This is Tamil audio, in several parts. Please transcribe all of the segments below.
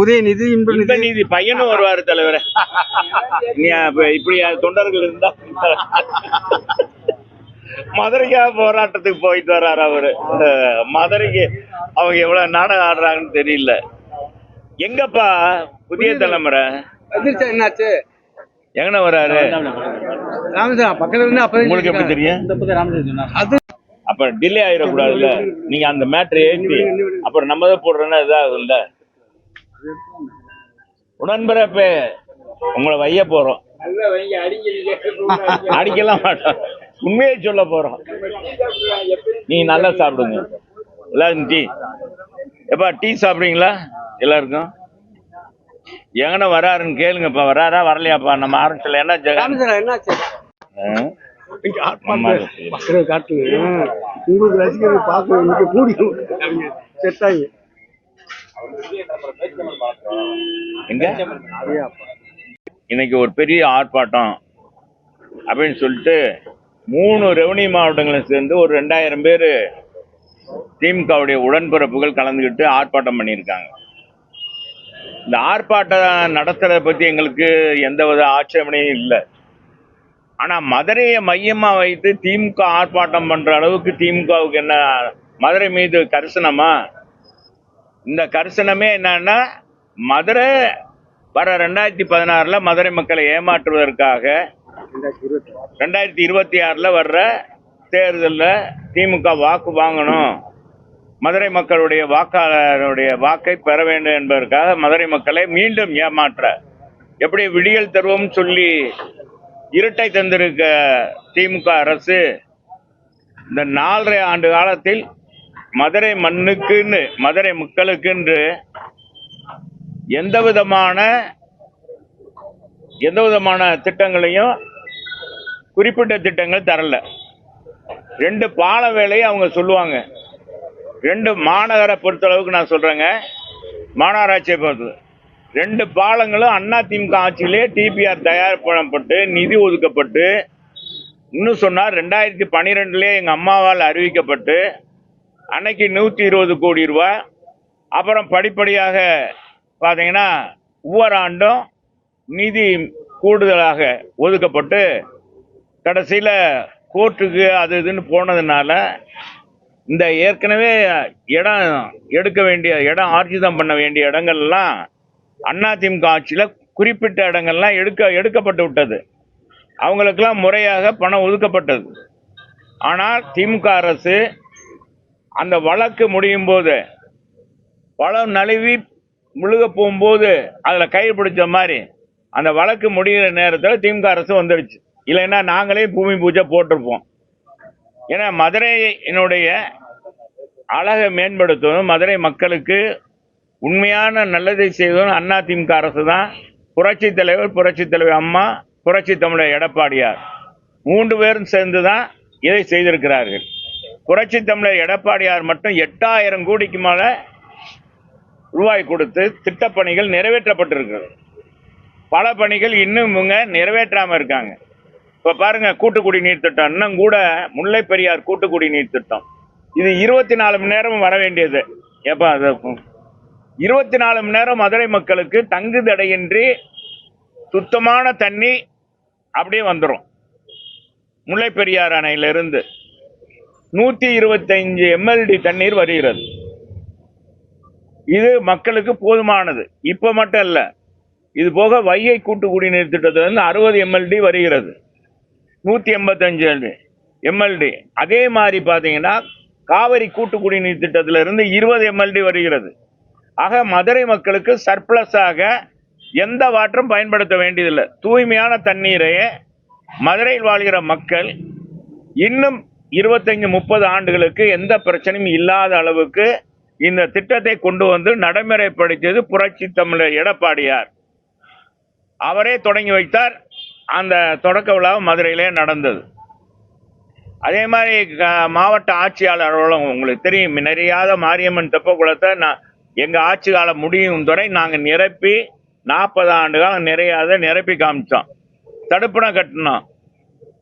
உதயநிதி இந்த இன்பநிதி நீதி பையனும் வருவாரு தலைவரே. நீ இப்படி தொண்டர்கள் இருந்தா மதுரைக்கா போராட்டத்துக்கு போயிட்டு வர்றாரு அவரு. மதுரைக்கு அவங்க எவ்வளவு நாடகம் ஆடுறாங்கன்னு தெரியல. எங்கப்பா புதிய தலைமுறை? என்னாச்சு? எங்கன வராரு ராமசாமி பக்கத்துல இருந்து உங்களுக்கு எப்படி தெரியும்? அது அப்ப டிலே ஆயிடக்கூடாதுல்ல. நீங்க அந்த மேட்ரு ஏற்றி அப்புறம் நம்ம தான் போடுறோன்னா இதாகும்ல. உடன்பிறப்பே. உங்களை வைய போறோம். அடிக்கலாம் மாட்டோம். உண்மையை சொல்ல போறோம். நீங்க நல்லா சாப்பிடுங்க. எல்லாரும் டீ. எப்பா டீ சாப்பிடுறீங்களா? எல்லாருக்கும்? எங்கன வராருன்னு கேளுங்கப்பா. வராரா வரலையாப்பா? நம்ம ஆரம்பிச்சல என்ன ஜெகன்? உங்களுக்கு ரசிகர்கள் பார்க்க கூடி செட் ஆகி எங்க? இன்னைக்கு ஒரு பெரிய ஆர்ப்பாட்டம் அப்படின்னு சொல்லிட்டு மூணு ரெவன்யூ மாவட்டங்களும் சேர்ந்து ஒரு ரெண்டாயிரம் பேர் திமுகவுடைய உடன்பிறப்புகள் கலந்துக்கிட்டு ஆர்ப்பாட்டம் பண்ணியிருக்காங்க. இந்த ஆர்ப்பாட்டம் நடத்துறதை பத்தி எங்களுக்கு எந்தவித ஆட்சேபனையும் இல்லை. ஆனா மதுரையை மையமா வைத்து திமுக ஆர்ப்பாட்டம் பண்ற அளவுக்கு திமுகவுக்கு என்ன மதுரை மீது கரிசனமாக இந்த கரிசனமே என்னன்னா மதுரை வர ரெண்டாயிரத்தி பதினாறில் மதுரை மக்களை ஏமாற்றுவதற்காக ரெண்டாயிரத்தி இருபத்தி ஆறில் வர்ற தேர்தலில் திமுக வாக்கு வாங்கணும். மதுரை மக்களுடைய வாக்காளருடைய வாக்கை பெற வேண்டும் என்பதற்காக மதுரை மக்களை மீண்டும் ஏமாற்ற. எப்படி விடியல் தருவோம் சொல்லி இருட்டை தந்திருக்க திமுக அரசு இந்த நாலரை ஆண்டு காலத்தில் மதுரை மண்ணுக்குன்னு மதுரை மக்களுக்குன்று எந்த விதமான எந்த விதமான திட்டங்களையும் குறிப்பிட்ட திட்டங்கள் தரல. ரெண்டு பால வேலையை அவங்க சொல்லுவாங்க. ரெண்டு மாநகரை பொறுத்தளவுக்கு நான் சொல்கிறேங்க மாநகராட்சியை பொறுத்தது. ரெண்டு பாலங்களும் அண்ணா திமுக ஆட்சியிலே டிபிஆர் தயார் பண்ணப்பட்டு நிதி ஒதுக்கப்பட்டு இன்னும் சொன்னால் ரெண்டாயிரத்தி பன்னிரெண்டுலேயே எங்கள் அம்மாவால் அறிவிக்கப்பட்டு அன்னைக்கு நூற்றி இருபது கோடி ரூபா. அப்புறம் படிப்படியாக பார்த்தீங்கன்னா ஒவ்வொரு ஆண்டும் நிதி கூடுதலாக ஒதுக்கப்பட்டு கடைசியில் கோர்ட்டுக்கு அது இதுன்னு போனதுனால இந்த ஏற்கனவே இடம் எடுக்க வேண்டிய இடம் ஆர்ஜிதம் பண்ண வேண்டிய இடங்கள்லாம் அதிமுக ஆட்சியில் குறிப்பிட்ட இடங்கள்லாம் எடுக்க எடுக்கப்பட்டு விட்டது. அவங்களுக்கெல்லாம் முறையாக பணம் ஒதுக்கப்பட்டது. ஆனால் திமுக அரசு அந்த வழக்கு முடியும் போது பழம் நழுவி முழுக போகும்போது அதில் கை பிடிச்ச மாதிரி அந்த வழக்கு முடிகிற நேரத்தில் திமுக அரசு வந்துடுச்சு. இல்லைன்னா நாங்களே பூமி பூஜை போட்டிருப்போம். ஏன்னா மதுரையினுடைய அழகை மேம்படுத்தணும். மதுரை மக்களுக்கு உண்மையான நல்லதை செய்வதும் அண்ணா திமுக அரசு தான். புரட்சி தலைவர் புரட்சி தலைவர் அம்மா புரட்சி தமிழர் எடப்பாடியார். மூன்று பேரும் சேர்ந்து தான் இதை செய்திருக்கிறார்கள். புரட்சி தமிழர் எடப்பாடியார் மட்டும் எட்டாயிரம் கோடிக்கு மேலே ரூபாய் கொடுத்து திட்டப்பணிகள் நிறைவேற்றப்பட்டிருக்கிறது. பல பணிகள் இன்னும் இவங்க நிறைவேற்றாம இருக்காங்க. இப்போ பாருங்க கூட்டுக்குடி நீர் திட்டம். இன்னும் கூட முல்லை பெரியார் கூட்டுக்குடி நீர் திட்டம். இது இருபத்தி நாலு மணி நேரம் வர வேண்டியது. ஏப்பா அது இருபத்தி நாலு மணி நேரம் மதுரை மக்களுக்கு தங்கு தடையின்றி சுத்தமான தண்ணி அப்படியே வந்துடும் முல்லை பெரியார் அணையிலிருந்து. நூற்றி இருபத்தஞ்சு எம்எல்டி தண்ணீர் வருகிறது. இது மக்களுக்கு போதுமானது. இப்போ மட்டும் இல்லை இது போக வைகை கூட்டு குடிநீர் திட்டத்திலிருந்து அறுபது எம்எல்டி வருகிறது. நூற்றி எண்பத்தஞ்சு எம்எல்டி அதே மாதிரி பார்த்தீங்கன்னா காவிரி கூட்டு குடிநீர் திட்டத்திலிருந்து இருபது எம்எல்டி வருகிறது. ஆக மதுரை மக்களுக்கு சர்ப்ளஸாக எந்த வாட்டரும் பயன்படுத்த வேண்டியதில்லை. தூய்மையான தண்ணீரையே மதுரையில் வாழ்கிற மக்கள் இன்னும் இருபத்தஞ்சு முப்பது ஆண்டுகளுக்கு எந்த பிரச்சனையும் இல்லாத அளவுக்கு இந்த திட்டத்தை கொண்டு வந்து நடைமுறைப்படுத்தியது புரட்சி தமிழர் எடப்பாடியார். அவரே தொடங்கி வைத்தார். அந்த தொடக்க விழா மதுரையிலே நடந்தது. அதே மாதிரி மாவட்ட ஆட்சியாளர்களும் உங்களுக்கு தெரியும். நிறையாத மாரியம்மன் தெப்ப குளத்தை நான் எங்கள் ஆட்சி காலம் முடியும் வரை நாங்கள் நிரப்பி நாற்பது ஆண்டு காலம் நிறையாத நிரப்பி காமிச்சோம். தடுப்பணம் கட்டினோம்.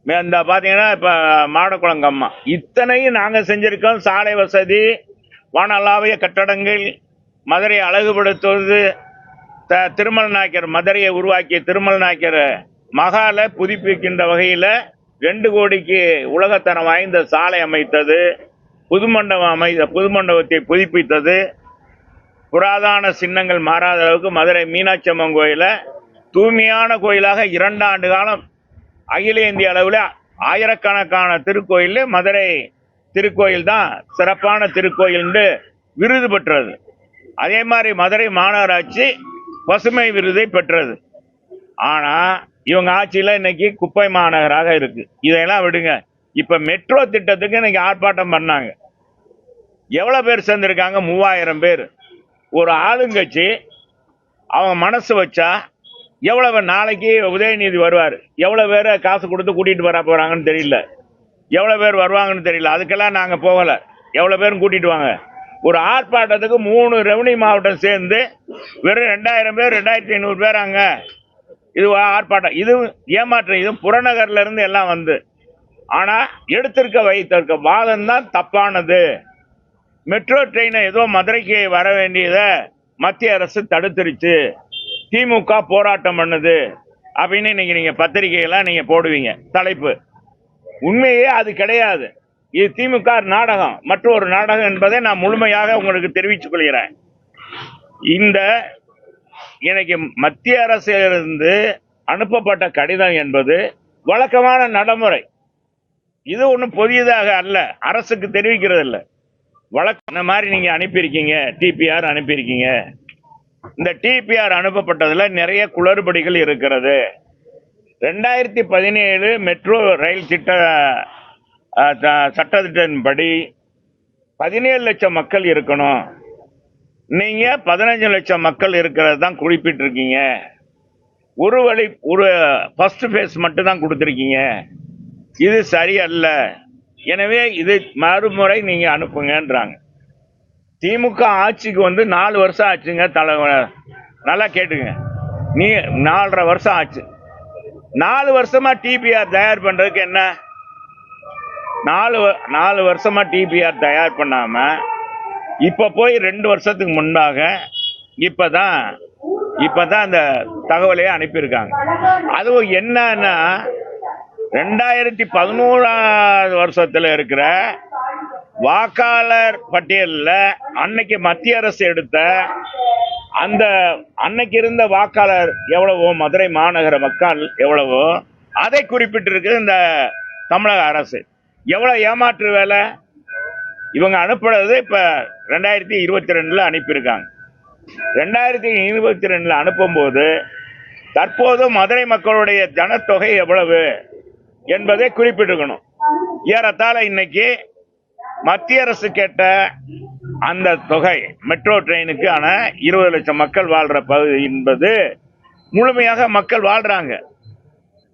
இந்த பார்த்தீங்கன்னா இப்போ மாடக்குளங்கம்மா இத்தனையும் நாங்கள் செஞ்சுருக்கோம். சாலை வசதி வானலாவிய கட்டடங்கள் மதுரையை அழகுபடுத்துவது த திருமல் நாயக்கர் மதுரையை உருவாக்கிய திருமல் நாயக்கர் மகால புதுப்பிக்கின்ற வகையில் ரெண்டு கோடிக்கு உலகத்தனம் வாய்ந்த சாலை அமைத்தது புதுமண்டபம் அமை புதுமண்டபத்தை புதுப்பித்தது. புராதான சின்னங்கள் மாறாத அளவுக்கு மதுரை மீனாட்சி அம்மன் கோயிலை தூய்மையான கோயிலாக இரண்டு ஆண்டு காலம் அகில இந்திய அளவில் ஆயிரக்கணக்கான திருக்கோயில் மதுரை திருக்கோயில் தான் சிறப்பான திருக்கோயில்னு விருது பெற்றது. அதே மாதிரி மதுரை மாநகராட்சி பசுமை விருதை பெற்றது. ஆனால் இவங்க ஆட்சியில் இன்னைக்கு குப்பை மாநகராக இருக்கு. இதையெல்லாம் விடுங்க. இப்போ மெட்ரோ திட்டத்துக்கு இன்னைக்கு ஆர்ப்பாட்டம் பண்ணாங்க. எவ்வளோ பேர் சேர்ந்துருக்காங்க? மூவாயிரம் பேர். ஒரு ஆளுங்கட்சி அவங்க மனசு வச்சா எவ்வளவு நாளைக்கு உதயநிதி வருவார்? எவ்வளவு பேரை காசு கொடுத்து கூட்டிகிட்டு வர போகிறாங்கன்னு தெரியல. எவ்வளோ பேர் வருவாங்கன்னு தெரியல. அதுக்கெல்லாம் நாங்கள் போகலை. எவ்வளோ பேரும் கூட்டிகிட்டு வாங்க. ஒரு ஆர்ப்பாட்டத்துக்கு மூணு ரெவன்யூ மாவட்டம் சேர்ந்து வெறும் ரெண்டாயிரம் பேர் ரெண்டாயிரத்தி ஐநூறு பேர் அங்கே. இது ஆர்ப்பாட்டம். இது ஏமாற்றம். இது புறநகர்லேருந்து எல்லாம் வந்து. ஆனால் எடுத்திருக்க வைத்திருக்க வாதம் தான் தப்பானது. மெட்ரோ ட்ரெயினை ஏதோ மதுரைக்கு வர வேண்டியதை மத்திய அரசு தடுத்துருச்சு. திமுக போராட்டம் பண்ணுது அப்படின்னு இன்னைக்கு நீங்க பத்திரிகையெல்லாம் நீங்க போடுவீங்க. தலைப்பு. உண்மையே அது கிடையாது. இது திமுக நாடகம். மற்றொரு நாடகம் என்பதை நான் முழுமையாக உங்களுக்கு தெரிவித்துக் கொள்கிறேன். இந்த இன்னைக்கு மத்திய அரசிலிருந்து அனுப்பப்பட்ட கடிதம் என்பது வழக்கமான நடைமுறை. இது ஒன்றும் புதியதாக அல்ல. அரசுக்கு தெரிவிக்கிறது இல்லை வழக்கம் இந்த மாதிரி நீங்க அனுப்பியிருக்கீங்க? டிபிஆர் அனுப்பியிருக்கீங்க. இந்த டிபிஆர் அனுப்பப்பட்டதில் நிறைய குளறுபடிகள் இருக்கிறது. ரெண்டாயிரத்தி பதினேழு மெட்ரோ ரயில் திட்ட சட்டத்திட்டத்தின்படி பதினேழு லட்சம் மக்கள் இருக்கணும். நீங்கள் பதினஞ்சு லட்சம் மக்கள் இருக்கிறது தான் குறிப்பிட்டிருக்கீங்க. ஒரு வழி ஒரு ஃபஸ்ட்டு ஃபேஸ் மட்டும் தான் கொடுத்துருக்கீங்க. இது சரியல்ல. எனவே இது மறுமுறை நீங்கள் அனுப்புங்கன்றாங்க. திமுக ஆட்சிக்கு வந்து நாலு வருஷம் ஆச்சுங்க தலை நல்லா கேட்டுங்க நீ நாலரை வருஷம் ஆச்சு. நாலு வருஷமா டிபிஆர் தயார் பண்றதுக்கு என்ன? நாலு வ- நாலு வருஷமா டிபிஆர் தயார் பண்ணாம இப்ப போய் ரெண்டு வருஷத்துக்கு முன்பாக இப்பதான் இப்பதான் அந்த தகவலையே அனுப்பியிருக்காங்க. அதுவும் என்னன்னா ரெண்டாயிரத்தி பதினோராவது வருஷத்துல இருக்கிற வாக்காளர் பட்டியலில் அன்னைக்கு மத்திய அரசு எடுத்த அந்த அன்னைக்கு இருந்த வாக்காளர் எவ்வளவோ மதுரை மாநகர மக்கள் எவ்வளவோ அதை குறிப்பிட்டிருக்கு இந்த தமிழக அரசு. எவ்வளோ ஏமாற்று வேலை? இவங்க அனுப்புறது இப்போ ரெண்டாயிரத்தி இருபத்தி ரெண்டில் அனுப்பியிருக்காங்க. ரெண்டாயிரத்தி இருபத்தி ரெண்டில் அனுப்பும்போது தற்போது மதுரை மக்களுடைய ஜனத்தொகை எவ்வளவு என்பதை குறிப்பிட்டிருக்கணும். ஏறத்தாழ இன்னைக்கு மத்திய அரசு கேட்ட அந்த தொகை மெட்ரோ ட்ரெயினுக்கான இருபது லட்சம் மக்கள் வாழ்கிற பகுதி என்பது முழுமையாக மக்கள் வாழ்கிறாங்க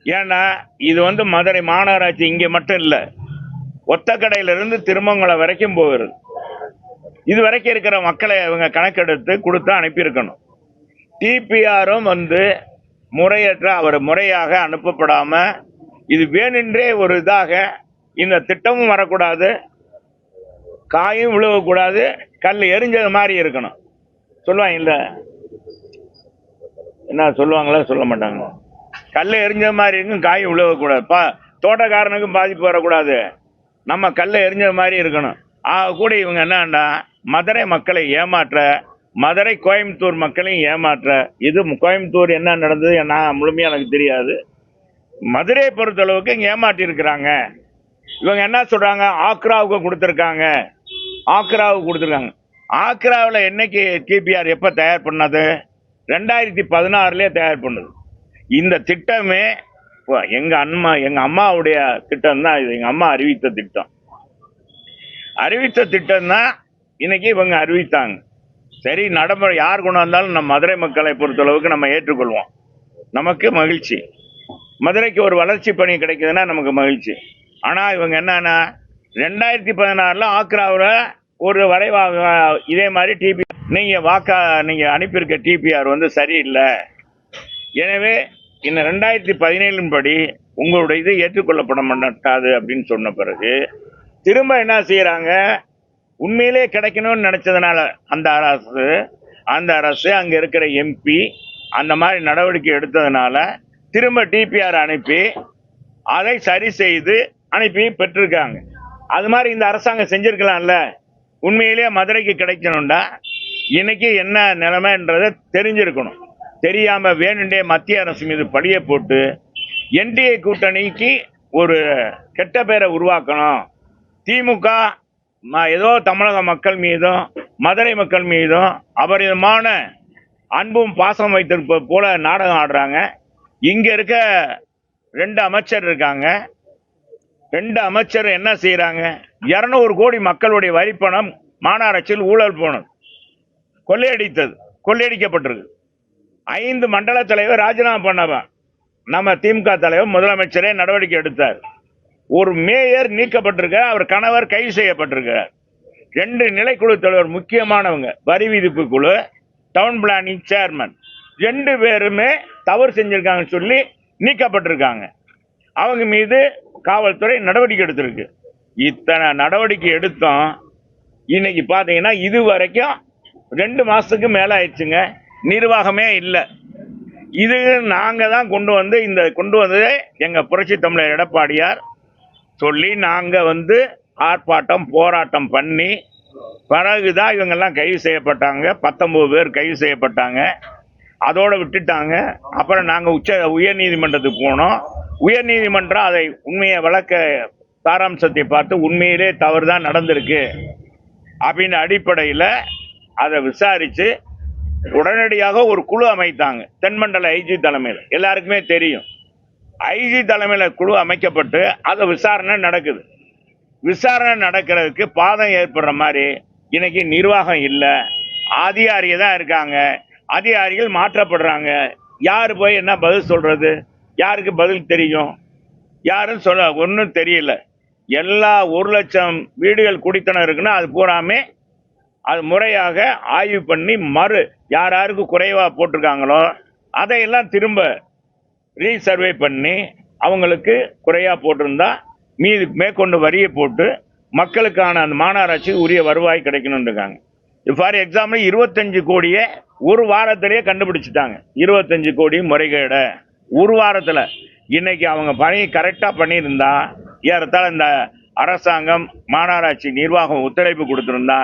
ஏன்னா இது வந்து மதுரை மாநகராட்சி இங்கே மட்டும் இல்லை ஒத்தக்கடையிலிருந்து திருமங்கலம் வரைக்கும் போகிறது இது வரைக்கும் இருக்கிற மக்களை இவங்க கணக்கெடுத்து கொடுத்து அனுப்பியிருக்கணும். டிபிஆரும் வந்து முறையற்ற அவர் முறையாக அனுப்பப்படாமல் இது வேணுன்றே ஒரு இதாக இந்த திட்டமும் வரக்கூடாது. காயும் விழுவக்கூடாது கல் எரிஞ்சது மாதிரி இருக்கணும். சொல்லுவாங்க இல்லை என்ன சொல்லுவாங்களா சொல்ல மாட்டாங்க. கல் எரிஞ்சது மாதிரி இருக்கும் காயும் விழுவக்கூடாது பா தோட்டக்காரனுக்கும் பாதிப்பு வரக்கூடாது. நம்ம கல்லை எரிஞ்சது மாதிரி இருக்கணும். ஆக கூட இவங்க என்னன்னா மதுரை மக்களை ஏமாற்ற மதுரை கோயம்புத்தூர் மக்களையும் ஏமாற்ற. இது கோயம்புத்தூர் என்ன நடந்தது நான் முழுமையாக எனக்கு தெரியாது. மதுரையை பொறுத்தளவுக்கு இங்கே ஏமாற்றிருக்கிறாங்க இவங்க என்ன சொல்கிறாங்க ஆக்ராவுக்கு கொடுத்துருக்காங்க. ஆக்ராவுக்கு கொடுத்துருக்காங்க. ஆக்ராவில் என்னைக்கு டிபிஆர் எப்போ தயார் பண்ணது? ரெண்டாயிரத்தி பதினாறுலேயே தயார் பண்ணுது. இந்த திட்டமே இப்போ எங்க அம்மா எங்க அம்மாவுடைய திட்டம் தான் இது. எங்க அம்மா அறிவித்த திட்டம். அறிவித்த திட்டம் தான் இன்னைக்கு இவங்க அறிவித்தாங்க. சரி நடைமுறை யார் கொண்டு வந்தாலும் நம்ம மதுரை மக்களை பொறுத்தளவுக்கு நம்ம ஏற்றுக்கொள்வோம். நமக்கு மகிழ்ச்சி. மதுரைக்கு ஒரு வளர்ச்சி பணி கிடைக்குதுன்னா நமக்கு மகிழ்ச்சி. ஆனா இவங்க என்னன்னா ரெண்டாயிரத்தி பதினாறில் ஆக்ராவில் ஒரு வரைவாக இதே மாதிரி டிபி நீங்கள் வாக்கா நீங்கள் அனுப்பியிருக்க டிபிஆர் வந்து சரியில்லை. எனவே இந்த ரெண்டாயிரத்தி பதினேழின் படி உங்களுடைய இது ஏற்றுக்கொள்ளப்பட மாட்டாது அப்படின்னு சொன்ன பிறகு திரும்ப என்ன செய்கிறாங்க உண்மையிலே கிடைக்கணும்னு நினச்சதுனால அந்த அரசு அந்த அரசு அங்கே இருக்கிற எம்பி அந்த மாதிரி நடவடிக்கை எடுத்ததுனால திரும்ப டிபிஆர் அனுப்பி அதை சரி செய்து அனுப்பி பெற்றிருக்காங்க. அது மாதிரி இந்த அரசாங்கம் செஞ்சிருக்கலாம்ல. உண்மையிலேயே மதுரைக்கு கிடைக்கணும்டா. இன்னைக்கு என்ன நிலைமைன்றத தெரிஞ்சிருக்கணும். தெரியாம வேணுண்டே மத்திய அரசு மீது படியை போட்டு என்டிஏ கூட்டணிக்கு ஒரு கெட்ட பேரை உருவாக்கணும். திமுக ம- ஏதோ தமிழக மக்கள் மீதும் மதுரை மக்கள் மீதும் அபரிதமான அன்பும் பாசம் வைத்திருப்பது போல நாடகம் ஆடுறாங்க. இங்க இருக்க ரெண்டு அமைச்சர் இருக்காங்க. ரெண்டு அமைச்சர் என்ன செய்யறாங்க இருநூறு கோடி மக்களுடைய வரிப்பணம் மாநகராட்சியில் ஊழல் போனது. கொள்ளையடித்தது. கொள்ளையடிக்கப்பட்டிருக்கு. ஐந்து மண்டல தலைவர் ராஜினாமா பண்ணவன் நம்ம திமுக தலைவர் முதலமைச்சரே நடவடிக்கை எடுத்தார். ஒரு மேயர் நீக்கப்பட்டிருக்கார் அவர் கணவர் கைது செய்யப்பட்டிருக்கிறார் ரெண்டு நிலைக்குழு தலைவர் முக்கியமானவங்க வரி விதிப்பு குழு டவுன் பிளானிங் சேர்மன் ரெண்டு பேருமே தவறு செஞ்சிருக்காங்கன்னு சொல்லி நீக்கப்பட்டிருக்காங்க. அவங்க மீது காவல்துறை நடவடிக்கை எடுத்திருக்கு. இத்தனை நடவடிக்கை எடுத்தோம். இன்னைக்கு பார்த்தீங்கன்னா இது வரைக்கும் ரெண்டு மாதத்துக்கு மேலே ஆயிடுச்சுங்க. நிர்வாகமே இல்லை. இது நாங்கள் தான் கொண்டு வந்து இந்த கொண்டு வந்ததே எங்கள் புரட்சி தமிழர் எடப்பாடியார் சொல்லி நாங்கள் வந்து ஆர்ப்பாட்டம் போராட்டம் பண்ணி பிறகுதான் இவங்கெல்லாம் கைது செய்யப்பட்டாங்க. பத்தொம்பது பேர் கைது செய்யப்பட்டாங்க. அதோடு விட்டுட்டாங்க. அப்புறம் நாங்கள் உச்ச உயர்நீதிமன்றத்துக்கு போனோம். உயர் நீதிமன்றம் அதை உண்மையை வழக்க சாராம்சத்தை பார்த்து உண்மையிலே தவறு தான் நடந்திருக்கு அப்படின்னு அடிப்படையில் அதை விசாரித்து உடனடியாக ஒரு குழு அமைத்தாங்க. தென்மண்டல ஐஜி தலைமையில். எல்லாருக்குமே தெரியும். ஐஜி தலைமையில் குழு அமைக்கப்பட்டு அதை விசாரணை நடக்குது. விசாரணை நடக்கிறதுக்கு பாதம் ஏற்படுற மாதிரி இன்னைக்கு நிர்வாகம் இல்லை. அதிகாரியை தான் இருக்காங்க. அதிகாரிகள் மாற்றப்படுறாங்க. யார் போய் என்ன பதில் சொல்கிறது யாருக்கு பதில் தெரியும்? யாரும் சொல்ல ஒன்றும் தெரியல. எல்லா ஒரு லட்சம் வீடுகள் குடித்தனம் இருக்குன்னா அது பூராமே அது முறையாக ஆய்வு பண்ணி மறு யார் யாருக்கு குறைவாக போட்டிருக்காங்களோ அதையெல்லாம் திரும்ப ரீசர்வே பண்ணி அவங்களுக்கு குறையாக போட்டிருந்தா மீது மேற்கொண்டு வரியை போட்டு மக்களுக்கான அந்த மாநகராட்சி உரிய வருவாய் கிடைக்கணும்னு ஃபார் எக்ஸாம்பிள் இருபத்தஞ்சு கோடியை ஒரு வாரத்திலேயே கண்டுபிடிச்சிட்டாங்க. இருபத்தஞ்சு கோடி முறைகேட. ஒரு வாரத்தில். இன்னைக்கு அவங்க பணி கரெக்டாக பண்ணியிருந்தா ஏறத்தாழ இந்த அரசாங்கம் மாநகராட்சி நிர்வாகம் ஒத்துழைப்பு கொடுத்துருந்தா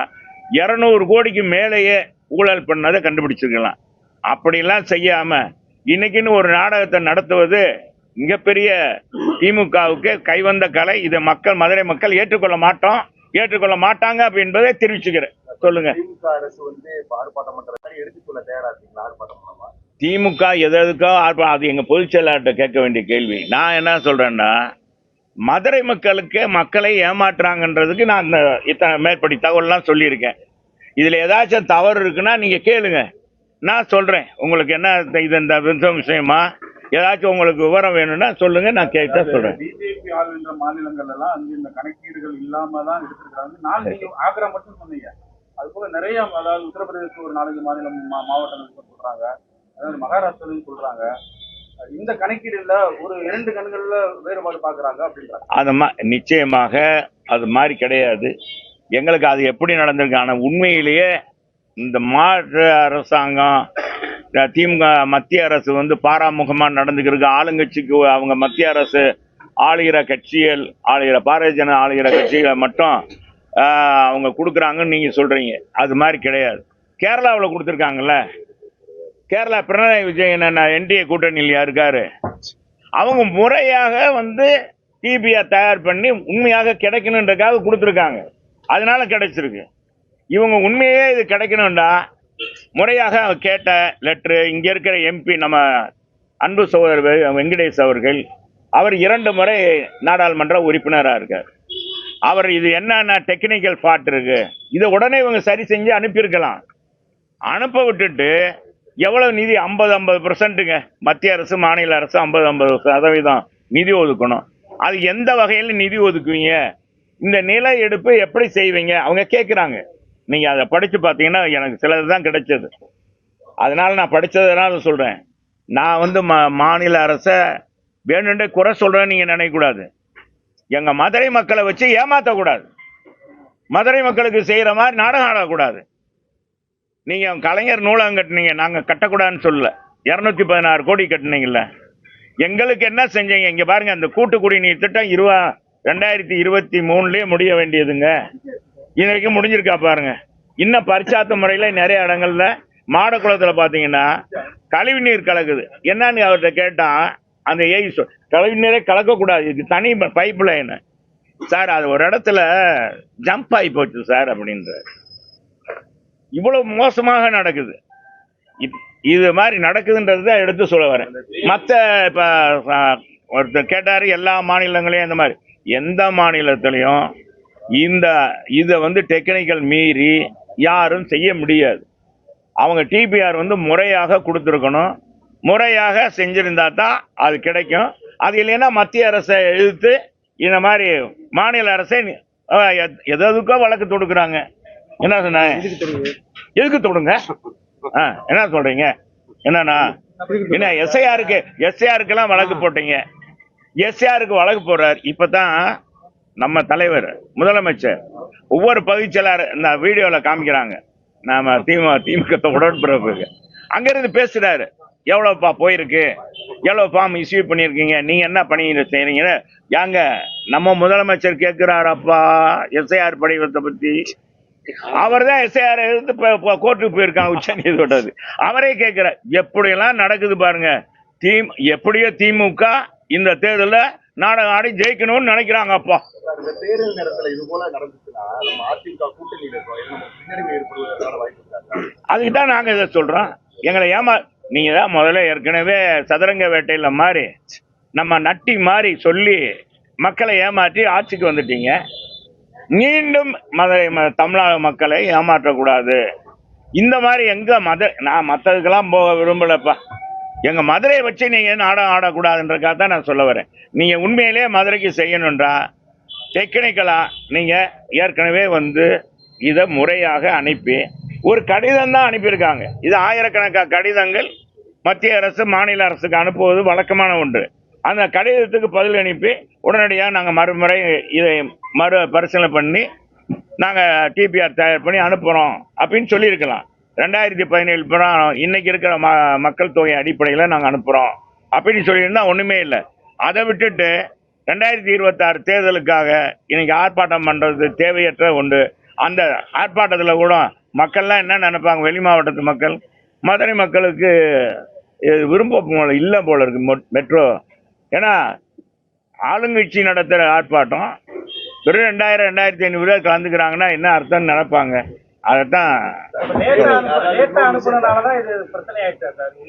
இரநூறு கோடிக்கு மேலேயே ஊழல் பண்ணதை கண்டுபிடிச்சிருக்கலாம். அப்படிலாம் செய்யாம இன்னைக்குன்னு ஒரு நாடகத்தை நடத்துவது மிகப்பெரிய திமுகவுக்கு கைவந்த கலை. இதை மக்கள் மதுரை மக்கள் ஏற்றுக்கொள்ள மாட்டோம். ஏற்றுக்கொள்ள மாட்டாங்க அப்படின்றதை தெரிவிச்சுக்கிறேன். சொல்லுங்க. திமுக அரசு வந்து ஆர்ப்பாட்டம் பண்ற மாதிரி எடுத்துக்கொள்ள தயாரா இருக்கீங்களா? ஆர்ப்பாட்டம் திமுக எது எதுக்கோ ஆர்ப்பா- அது எங்க பொதுச் செயலாளர்கிட்ட கேட்க வேண்டிய கேள்வி. நான் என்ன சொல்றேன்னா மதுரை மக்களுக்கு மக்களை ஏமாற்றுறாங்கன்றதுக்கு நான் இந்த இத்தனை மேற்படி தகவல்லாம் சொல்லியிருக்கேன். இதுல ஏதாச்சும் தவறு இருக்குன்னா நீங்க கேளுங்க. நான் சொல்றேன். உங்களுக்கு என்ன இது இந்த விஷயமா? ஏதாச்சும் உங்களுக்கு விவரம் வேணும்னா சொல்லுங்க நான் கேட்டா சொல்றேன். பிஜேபி ஆளுகின்ற மாநிலங்கள் எல்லாம் அங்க இந்த கணக்கீடுகள் இல்லாம தான் எடுத்திருக்காங்க நாலு நீங்க ஆக்ரா மட்டும் சொன்னீங்க. அது போக நிறைய அதாவது உத்தரப்பிரதேச ஒரு நாலஞ்சு மாநிலம் மாவட்டங்கள் சொல்றாங்க. அதாவது மகாராஷ்டிராலையும் சொல்றாங்க. இந்த கணக்கீடுல ஒரு இரண்டு கண்கள்ல வேறுபாடு பாக்குறாங்க அப்படின்றாங்க. அது மா நிச்சயமாக அது மாதிரி கிடையாது. எங்களுக்கு அது எப்படி நடந்திருக்கு? ஆனால் உண்மையிலேயே இந்த மாற்று அரசாங்கம் திமுக மத்திய அரசு வந்து பாராமுகமாக நடந்துக்கிறதுக்கு ஆளுங்கட்சிக்கு அவங்க மத்திய அரசு ஆளுகிற கட்சிகள் ஆளுகிற பாரதிய ஜனதா ஆளுகிற கட்சிகளை மட்டும் அவங்க கொடுக்குறாங்கன்னு நீங்கள் சொல்கிறீங்க அது மாதிரி கிடையாது. கேரளாவில் கொடுத்துருக்காங்கல்ல? கேரளா பினராயி விஜயன் என்டிஏ கூட்டணியில் இருக்காரு அவங்க முறையாக வந்து டிபிஆர் தயார் பண்ணி உண்மையாக கிடைக்கணுன்றக்காக கொடுத்துருக்காங்க. அதனால கிடைச்சிருக்கு. இவங்க உண்மையே இது கிடைக்கணும்டா. முறையாக அவங்க கேட்ட லெட்ரு இங்கே இருக்கிற எம்பி நம்ம அன்பு சகோதரர் வெங்கடேஷ் அவர்கள் அவர் இரண்டு முறை நாடாளுமன்ற உறுப்பினராக இருக்கார். அவர் இது என்னென்ன டெக்னிக்கல் ஃபால்ட் இருக்கு. இதை உடனே இவங்க சரி செஞ்சு அனுப்பியிருக்கலாம். அனுப்ப விட்டுட்டு எவ்வளவு நிதி? ஐம்பது ஐம்பது பர்சன்ட்டுங்க மத்திய அரசு மாநில அரசு ஐம்பது ஐம்பது சதவீதம் நிதி ஒதுக்கணும். அது எந்த வகையில் நிதி ஒதுக்குவீங்க? இந்த நில எடுப்பு எப்படி செய்வீங்க? அவங்க கேட்குறாங்க நீங்கள் அதை படித்து பார்த்தீங்கன்னா எனக்கு சிலது தான் கிடைச்சது. அதனால் நான் படித்ததுனால சொல்கிறேன் நான் வந்து மா மாநில அரசை வேணுண்டே குறை சொல்கிறேன்னு நீங்கள் நினைக்கக்கூடாது. எங்கள் மதுரை மக்களை வச்சு ஏமாற்றக்கூடாது மதுரை மக்களுக்கு செய்கிற மாதிரி நாடகம் ஆடக்கூடாது. நீங்க கலைஞர் நூலகம் கட்டுனீங்க நாங்கள் கட்டக்கூடாதுன்னு சொல்லல. இரநூத்தி பதினாறு கோடி கட்டுனீங்கல்ல. எங்களுக்கு என்ன செஞ்சீங்க? இங்க பாருங்க அந்த கூட்டு குடிநீர் திட்டம் இருவா ரெண்டாயிரத்தி இருபத்தி மூணுலயே முடிய வேண்டியதுங்க. இன்னைக்கு முடிஞ்சிருக்கா பாருங்க. இன்னும் பரிச்சாத்த முறையில நிறைய இடங்கள்ல மாடக்குளத்துல பார்த்தீங்கன்னா கழிவு நீர் கலக்குது. என்னன்னு அவர்கிட்ட கேட்டால் அந்த ஏய் கழிவு நீரே கலக்கக்கூடாது. இது தனி பைப் லைனு சார் அது ஒரு இடத்துல ஜம்ப் ஆகி போச்சு சார் அப்படின்றார். இவ்வளவு மோசமாக நடக்குது. இப்- இது மாதிரி நடக்குதுன்றது தான் எடுத்து சொல்ல வரேன். மற்ற இப்போ ஒருத்தர் கேட்டார் எல்லா மாநிலங்களையும் இந்த மாதிரி. எந்த மாநிலத்திலையும் இந்த இதை வந்து டெக்னிக்கல் மீறி யாரும் செய்ய முடியாது. அவங்க டிபிஆர் வந்து முறையாக கொடுத்துருக்கணும். முறையாக செஞ்சிருந்தா தான் அது கிடைக்கும். அது இல்லைன்னா மத்திய அரசை எழுத்து இந்த மாதிரி மாநில அரசை எத்- எதுக்கோ வழக்கு தொடுக்குறாங்க. என்ன சொன்னேன் எதுக்கு தொடுங்க? ஆ, என்ன சொல்றீங்க? என்னன்னா என்ன எஸ்ஐஆருக்கு எஸ்ஐஆருக்கெல்லாம் வழக்கு போட்டீங்க. எஸ்ஐஆருக்கு வழக்கு போடுறார். இப்பதான் நம்ம தலைவர் முதலமைச்சர் ஒவ்வொரு பகுதிச் செயலாளர் இந்த வீடியோல காமிக்கிறாங்க. நாம திமுக திமுக உடன்பிறப்புக்கு. அங்க இருந்து பேசுறாரு. எவ்வளவுப்பா போயிருக்கு? எவ்வளவு ஃபார்ம் இஸ்யூ பண்ணியிருக்கீங்க? நீங்க என்ன பண்ணி செய்றீங்கன்னு யாங்க நம்ம முதலமைச்சர் கேட்கிறாரப்பா? எஸ்ஐஆர் படிவத்தை பத்தி. அவர் தான் எஸ்ஐஆர் எடுத்து கோர்ட்டுக்கு போயிருக்காங்க உச்ச நீதிமன்றது அவரே கேட்கிறார் எப்படியெல்லாம் நடக்குது பாருங்க. தீம் எப்படியோ திமுக இந்த தேர்தல்ல நாடகம் ஆடி ஜெயிக்கணும்னு நினைக்கிறாங்க அப்பா. தேர்தல் நேரத்துல இது போல நடந்துச்சுன்னா அதிமுக சார்? அதுக்கு தான் நாங்க இதை சொல்றோம். எங்களை ஏமா நீங்க தான் முதல்ல ஏற்கனவே சதுரங்க வேட்டையில மாதிரி நம்ம நட்டி மாதிரி சொல்லி மக்களை ஏமாற்றி ஆட்சிக்கு வந்துட்டீங்க. மீண்டும் மதுரை ம- தமிழக மக்களை ஏமாற்றக்கூடாது. இந்த மாதிரி எங்கே மத நான் மற்றதுக்கெல்லாம் போக விரும்பலப்பா. எங்கள் மதுரையை வச்சு நீங்கள் நாடகம் ஆடக்கூடாதுன்றக்காக தான் நான் சொல்ல வரேன். நீங்கள் உண்மையிலேயே மதுரைக்கு செய்யணுன்றா டெக்னிக்கலாக நீங்கள் ஏற்கனவே வந்து இதை முறையாக அனுப்பி ஒரு கடிதம் தான் அனுப்பியிருக்காங்க. இது ஆயிரக்கணக்கான கடிதங்கள் மத்திய அரசு மாநில அரசுக்கு அனுப்புவது வழக்கமான ஒன்று. அந்த கடிதத்துக்கு பதில் அனுப்பி உடனடியாக நாங்கள் மறுமுறை இதை மறு பரிசீலனை பண்ணி நாங்கள் டிபிஆர் தயார் பண்ணி அனுப்புகிறோம் அப்படின்னு சொல்லியிருக்கலாம். ரெண்டாயிரத்தி பதினேழு புறம் இன்றைக்கி இருக்கிற ம மக்கள் தொகை அடிப்படையில் நாங்கள் அனுப்புகிறோம் அப்படின்னு சொல்லியிருந்தா ஒன்றுமே இல்லை. அதை விட்டுட்டு ரெண்டாயிரத்தி இருபத்தாறு தேர்தலுக்காக இன்றைக்கி ஆர்ப்பாட்டம் பண்ணுறது தேவையற்ற ஒன்று. அந்த ஆர்ப்பாட்டத்தில் கூட மக்கள்லாம் என்ன நினைப்பாங்க? வெளி மாவட்டத்து மக்கள் மதுரை மக்களுக்கு விரும்ப இல்லை போல இருக்கு. மெட்ரோ ஏன்னா ஆளுங்கட்சி நடத்துகிற ஆர்ப்பாட்டம் வெறும் ரெண்டாயிரம் ரெண்டாயிரத்தி ஐநூறு பேர் கலந்துக்கிறாங்கன்னா என்ன அர்த்தம்னு நினைப்பாங்க? அதைத்தான் லேட்டா அனுப்பு- லேட்டா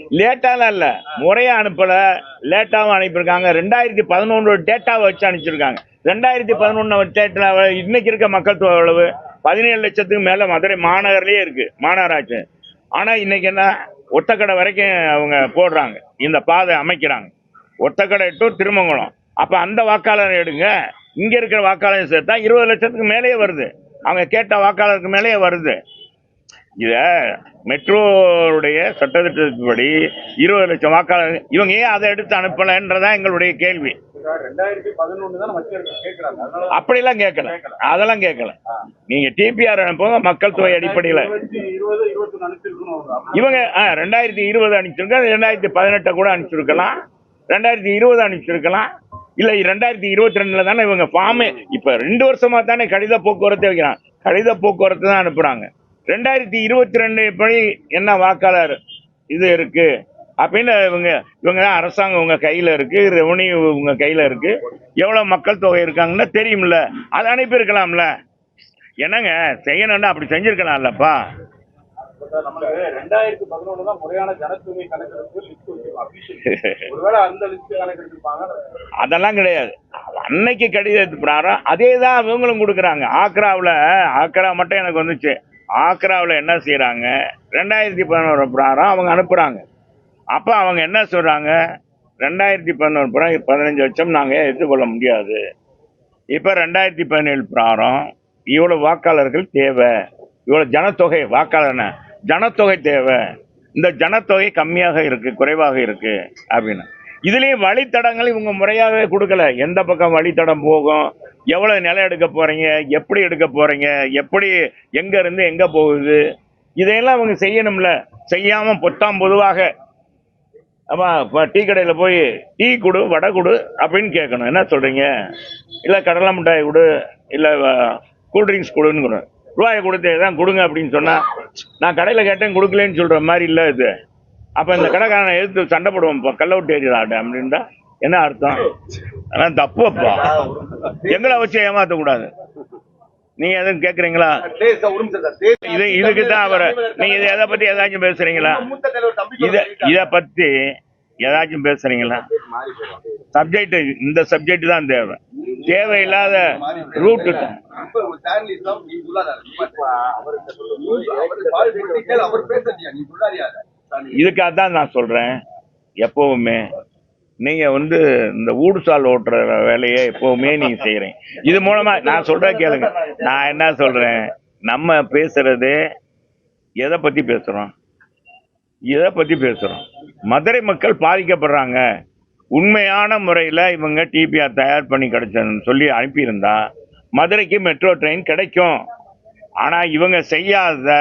லேட்டாலாம் இல்லை. முறையாக அனுப்பலை. லேட்டாகவும் அனுப்பியிருக்காங்க. ரெண்டாயிரத்தி பதினொன்று டேட்டாவை வச்சு அனுப்பிச்சிருக்காங்க. ரெண்டாயிரத்தி பதினொன்று டேட்டா இன்னைக்கு இருக்க மக்கள் தொகை எவ்வளவு? பதினேழு லட்சத்துக்கு மேலே மதுரை மாநகர்லேயே இருக்குது மாநகராட்சி. ஆனால் இன்னைக்கு என்ன? ஒத்தக்கடை வரைக்கும் அவங்க போடுறாங்க. இந்த பாதை அமைக்கிறாங்க. ஒத்தக்கடை டு திருமங்கலம். அப்போ அந்த வாக்காளர் எடுங்க. இங்கே இருக்கிற வாக்காளர் சேர்த்தா இருபது லட்சத்துக்கு மேலேயே வருது. அவங்க கேட்ட வாக்காளருக்கு மேலேயே வருது. இதை மெட்ரோவுடைய சட்டத்திட்டத்தின்படி இருபது லட்சம் வாக்காளர் இவங்க ஏன் அதை எடுத்து அனுப்பலைன்றதான் எங்களுடைய கேள்வி. அப்படிலாம் கேட்கல. அதெல்லாம் கேட்கல. நீங்க டிபிஆர் அனுப்புங்க மக்கள் தொகை அடிப்படையில். இவங்க ஆ, ரெண்டாயிரத்தி இருபது அனுப்பிச்சிருக்க ரெண்டாயிரத்தி பதினெட்டை கூட அனுப்பிச்சிருக்கலாம். ரெண்டாயிரத்தி இருபது அனுப்பிச்சிருக்கலாம். இல்லை ரெண்டாயிரத்தி இருபத்தி ரெண்டுல தானே இவங்க ஃபார்மே இப்போ ரெண்டு வருஷமாக தானே கடித போக்குவரத்து வைக்கிறாங்க. கடித போக்குவரத்து தான் அனுப்புகிறாங்க ரெண்டாயிரத்தி இருபத்தி ரெண்டு படி என்ன வாக்காளர் இது இருக்குது அப்படின்னு இவங்க இவங்க தான் அரசாங்கம் உங்கள் கையில் இருக்குது ரெவன்யூ உங்கள் கையில் இருக்குது எவ்வளோ மக்கள் தொகை இருக்காங்கன்னா தெரியும்ல. அதை அனுப்பியிருக்கலாம்ல. என்னங்க செய்யணும்னா அப்படி செஞ்சுருக்கலாம்லப்பா. நம்மளுக்கு ரெண்டாயிரத்தி தான் முறையான ஜனத்தொகை கணக்கெடுப்பு லிஸ்ட் வச்சிருக்கோம் அபிஷியல் ஒருவேளை அந்த லிஸ்ட் அதெல்லாம் கிடையாது. அன்னைக்கு கடிதத்து பிரகாரம் அதே தான் இவங்களும் கொடுக்குறாங்க. ஆக்ராவில் ஆக்ரா மட்டும் எனக்கு வந்துச்சு. ஆக்ராவில் என்ன செய்கிறாங்க ரெண்டாயிரத்தி பதினோரு பிரகாரம் அவங்க அனுப்புகிறாங்க அப்போ அவங்க என்ன சொல்கிறாங்க ரெண்டாயிரத்தி பதினோரு பிரகாரம் பதினஞ்சு லட்சம் நாங்கள் எடுத்துக்கொள்ள முடியாது? இப்போ ரெண்டாயிரத்தி பதினேழு பிரகாரம் இவ்வளோ வாக்காளர்கள் தேவை. இவ்வளோ ஜனத்தொகை வாக்காளர்ன ஜனத்தொகை தேவை. இந்த ஜனத்தொகை கம்மியாக இருக்கு குறைவாக இருக்கு அப்படின்னு. இதுலேயே வழித்தடங்கள் இவங்க முறையாகவே கொடுக்கல. எந்த பக்கம் வழித்தடம் போகும்? எவ்வளோ நிலம் எடுக்க போகிறீங்க எப்படி எடுக்க போகிறீங்க எப்படி எங்கேருந்து எங்கே போகுது? இதையெல்லாம் அவங்க செய்யணும்ல. செய்யாமல் பொத்தாம் பொதுவாக. ஆமாம் இப்போ டீ கடையில் போய் டீ கொடு வடை கொடு அப்படின்னு கேட்கணும். என்ன சொல்கிறீங்க இல்லை கடலை மிட்டாய் கொடு இல்லை கூல்ட்ரிங்க்ஸ் கொடுன்னு கொடு. ரூபாயை கொடுத்து தான் கொடுங்க அப்படின்னு சொன்னா நான் கடையில் கேட்டேன் கொடுக்கலன்னு சொல்ற மாதிரி இல்லை இது. அப்போ இந்த கடைக்காரனை எதிர்த்து சண்டை போடுவோம் இப்போ கல்ல விட்டு ஏறிடாடு அப்படின்டா என்ன அர்த்தம்? அதான் தப்பு அப்பா எங்களை வச்சு ஏமாற்றக்கூடாது நீங்க எதுவும் கேட்குறீங்களா இது இதுக்கு தான் அவரை நீங்க இதை எதை பத்தி ஏதாச்சும் பேசுறீங்களா? தம்பி இத இத பத்தி ஏதாச்சும் பேசுறீங்களா? சப்ஜெக்ட் இந்த சப்ஜெக்ட் தான் தேவை. தேவையில்லாத ரூட் இதுக்காக தான் நான் சொல்றேன். எப்பவுமே நீங்க வந்து இந்த ஊடுசால் ஓட்டுற வேலையை எப்பவுமே நீங்க செய்யறீங்க இது மூலமா நான் சொல்ற கேளுங்க. நான் என்ன சொல்றேன்? நம்ம பேசுறது எதை பத்தி பேசுறோம்? இதை பற்றி பேசுகிறோம் மதுரை மக்கள் பாதிக்கப்படுறாங்க. உண்மையான முறையில் இவங்க டிபிஆர் தயார் பண்ணி கிடைச்சதுன்னு சொல்லி அனுப்பியிருந்தா மதுரைக்கு மெட்ரோ ட்ரெயின் கிடைக்கும். ஆனால் இவங்க செய்யாத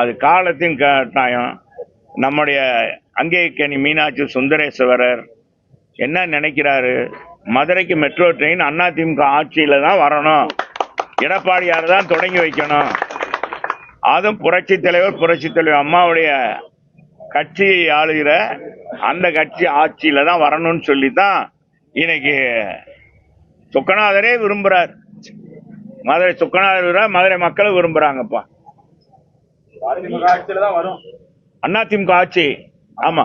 அது காலத்தின் கட்டாயம். நம்முடைய அங்கேக்கணி மீனாட்சி சுந்தரேஸ்வரர் என்ன நினைக்கிறாரு? மதுரைக்கு மெட்ரோ ட்ரெயின் அதிமுக ஆட்சியில் தான் வரணும். எடப்பாடியார் தான் தொடங்கி வைக்கணும். அதுவும் புரட்சி தலைவர் புரட்சி தலைவர் அம்மாவுடைய கட்சியை ஆளுகிற அந்த கட்சி ஆட்சியில தான் வரணும்னு சொல்லி தான் இன்னைக்கு சுக்கநாதரே விரும்புறார். மதுரை சுக்கநாதர் மதுரை மக்களும் விரும்புறாங்கப்பா. அதிமுக ஆட்சியில தான் வரும். அதிமுக ஆட்சி. ஆமா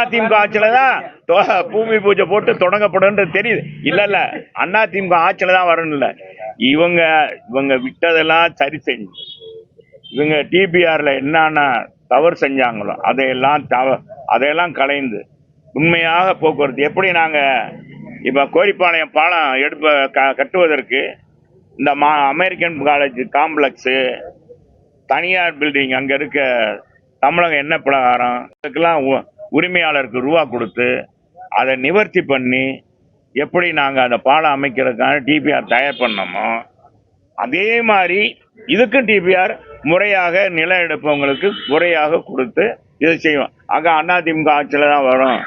அதிமுக ஆட்சியில தான் பூமி பூஜை போட்டு தொடங்கப்படும்ன்றது தெரியுது. இல்ல இல்ல அதிமுக ஆட்சியில தான் வரணும்ல இவங்க இவங்க விட்டதெல்லாம் சரி செஞ்சு இவங்க டிபிஆர்ல என்னென்ன தவறு செஞ்சாங்களோ அதையெல்லாம் தவ அதையெல்லாம் கலைந்து உண்மையாக போக்குவரத்து எப்படி நாங்கள் இப்போ கோரிப்பாளையம் பாலம் எடுப்ப க- கட்டுவதற்கு இந்த மா அமெரிக்கன் காலேஜ் காம்ப்ளெக்ஸு தனியார் பில்டிங் அங்கே இருக்க தமிழக என்ன பிரகாரம் இதுக்கெல்லாம் உ- உரிமையாளருக்கு ரூபா கொடுத்து அதை நிவர்த்தி பண்ணி எப்படி நாங்கள் அந்த பாலம் அமைக்கிறதுக்கான டிபிஆர் தயார் பண்ணோமோ அதே மாதிரி இதுக்கும் டிபிஆர் முறையாக நிலம் எடுப்பவங்களுக்கு முறையாக கொடுத்து இதை செய்வோம். அங்கே அதிமுக ஆட்சியில் தான் வரும்.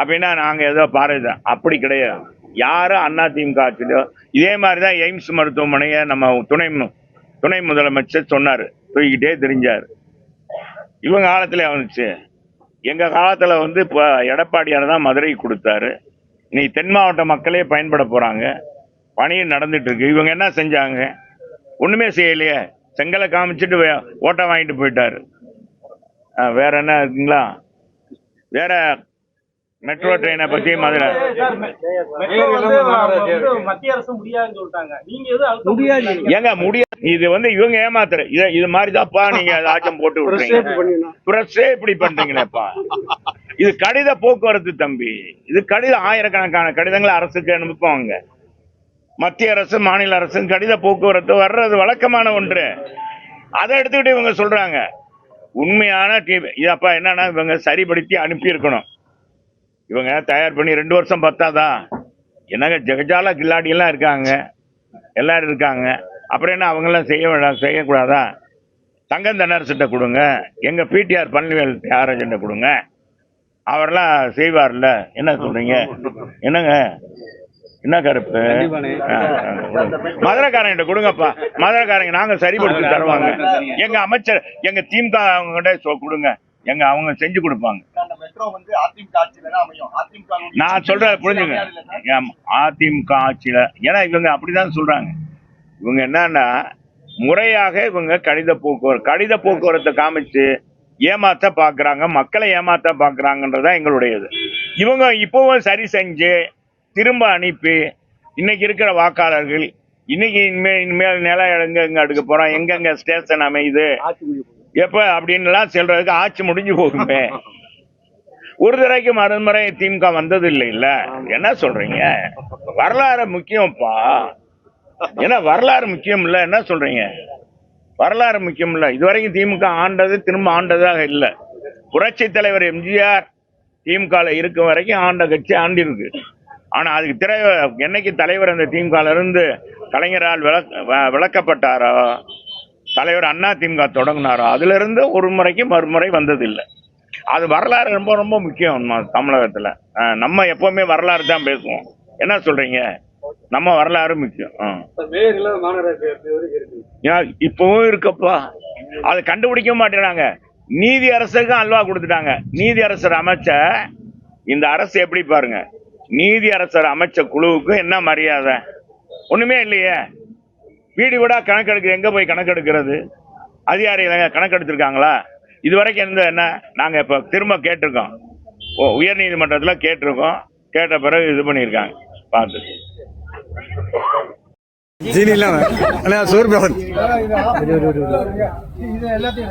அப்படின்னா நாங்கள் ஏதோ பாருதான் அப்படி கிடையாது. யாரும் அதிமுக ஆட்சியிலோ இதே மாதிரி தான் எய்ம்ஸ் மருத்துவமனையை நம்ம துணை துணை முதலமைச்சர் சொன்னார். தூக்கிட்டே தெரிஞ்சார். இவங்க காலத்தில் வந்துச்சு. எங்கள் காலத்தில் வந்து இப்போ எடப்பாடியார் தான் மதுரை கொடுத்தாரு. நீ தென் மாவட்ட மக்களே பயன்பட போகிறாங்க பணியும் நடந்துட்டு இருக்கு. இவங்க என்ன செஞ்சாங்க? ஒன்றுமே செய்யலையே. செங்கலை காமிச்சிட்டு ஓட்டை வாங்கிட்டு போயிட்டாரு. வேற என்ன இருக்குங்களா? வேற மெட்ரோ ட்ரெயினை பத்தி மதுரை. மத்திய அரசு முடியாதுன்னு சொல்லிட்டாங்க நீங்க? ஏங்க முடியாது இது வந்து இவங்க ஏமாத்துற இது இது மாதிரி தான்ப்பா நீங்க ஏதாச்சும் போட்டு விட்டுறீங்க. பிரஸ்ஸே இப்படி பண்றீங்களேப்பா. இது கடித போக்குவரத்து தம்பி. இது கடித ஆயிரக்கணக்கான கடிதங்களை அரசுக்கு அனுப்புவாங்க. மத்திய அரசு மாநில அரசு கடித போக்குவரத்து வர்றது வழக்கமான ஒன்று. அதை எடுத்துக்கிட்டு இவங்க சொல்றாங்க. உண்மையான டிவி இதப்பா என்னன்னா இவங்க சரிப்படுத்தி அனுப்பியிருக்கணும். இவங்க தயார் பண்ணி ரெண்டு வருஷம் பத்தாதா? என்னங்க ஜெகஜாலா கில்லாடியெல்லாம் இருக்காங்க. எல்லாரும் இருக்காங்க. அப்புறம் என்ன அவங்கெல்லாம் செய்ய வேண்டாம் செய்யக்கூடாதா? தங்கம் தென்னரசிட்ட கொடுங்க. எங்கள் பிடிஆர் பழனிவேல் தியாகராஜன்ட்ட கொடுங்க. அவரெல்லாம் செய்வார்ல. என்ன சொல்கிறீங்க என்னங்க? என்ன கருப்பு. மதுரைக்காரங்கிட்ட கொடுங்கப்பா. மதுரைக்காரங்க நாங்க சரிப்படுத்தி தருவாங்க. எங்க அமைச்சர் எங்க திமுக அவங்க கிட்ட சொ- கொடுங்க. எங்க அவங்க செஞ்சு கொடுப்பாங்க. தான் நான் சொல்றத புரிஞ்சுங்க. அதிமுக ஆட்சியில ஏன்னா இவங்க அப்படிதான் சொல்றாங்க. இவங்க என்னன்னா முறையாக இவங்க கடித போக்குவரத்து கடித போக்குவரத்தை காமிச்சு ஏமாத்த பாக்குறாங்க மக்களை ஏமாத்த பாக்குறாங்கன்றதான் எங்களுடையது. இவங்க இப்பவும் சரி செஞ்சு திரும்ப அனுப்பி இன்னைக்கு இருக்கிற வாக்காளர்கள் இன்னைக்கு இனிமேல் இனிமேல் நிலம் எங்க எங்க எடுக்க போறோம் எங்கெங்க ஸ்டேஷன் அமையுது. எப்ப? அப்படின்னுலாம் சொல்றதுக்கு ஆட்சி முடிஞ்சு போகுமே. ஒரு தடவைக்கு மறுமுறை திமுக வந்தது இல்லை? இல்ல என்ன சொல்றீங்க? வரலாறு முக்கியம்ப்பா. ஏன்னா வரலாறு முக்கியம் இல்ல. என்ன சொல்றீங்க? வரலாறு முக்கியம் இல்ல. இதுவரைக்கும் திமுக ஆண்டது திரும்ப ஆண்டதாக இல்ல. புரட்சி தலைவர் எம்ஜிஆர் திமுக இருக்கும் வரைக்கும் ஆண்ட கட்சி ஆண்டிருக்கு. ஆனால் அதுக்கு திரை என்னைக்கு தலைவர் அந்த திமுகலேருந்து கலைஞரால் விளக்க விளக்கப்பட்டாரோ தலைவர் அண்ணா திமுக தொடங்கினாரோ அதிலிருந்து ஒரு முறைக்கு மறுமுறை வந்ததில்லை. அது வரலாறு ரொம்ப ரொம்ப முக்கியம் தமிழகத்தில். நம்ம எப்போவுமே வரலாறு தான் பேசுவோம். என்ன சொல்கிறீங்க நம்ம வரலாறு முக்கியம். ஆ. ஏன் இப்பவும் இருக்கப்பா. அதை கண்டுபிடிக்க மாட்டேறாங்க நீதி அரசுக்கும் அல்வா கொடுத்துட்டாங்க. நீதி அரசர் அமைச்ச இந்த அரசு எப்படி பாருங்க? நீதி அரசர் அமைச்ச குழுவுக்கு என்ன மரியாதை? ஒண்ணுமே இல்லையே. வீடு வீடா கணக்கெடுக்க எங்க போய் கணக்கெடுக்கிறது? அதிகாரிகள் கணக்கெடுத்திருக்காங்களா? இது வரைக்கும் எந்த என்ன? நாங்க இப்ப திரும்ப கேட்டிருக்கோம். ஓ உயர் நீதிமன்றத்துல கேட்டிருக்கோம். கேட்ட பிறகு இது பண்ணியிருக்காங்க. பார்த்து ஜீனி இல்லாம சூர் பிரபன்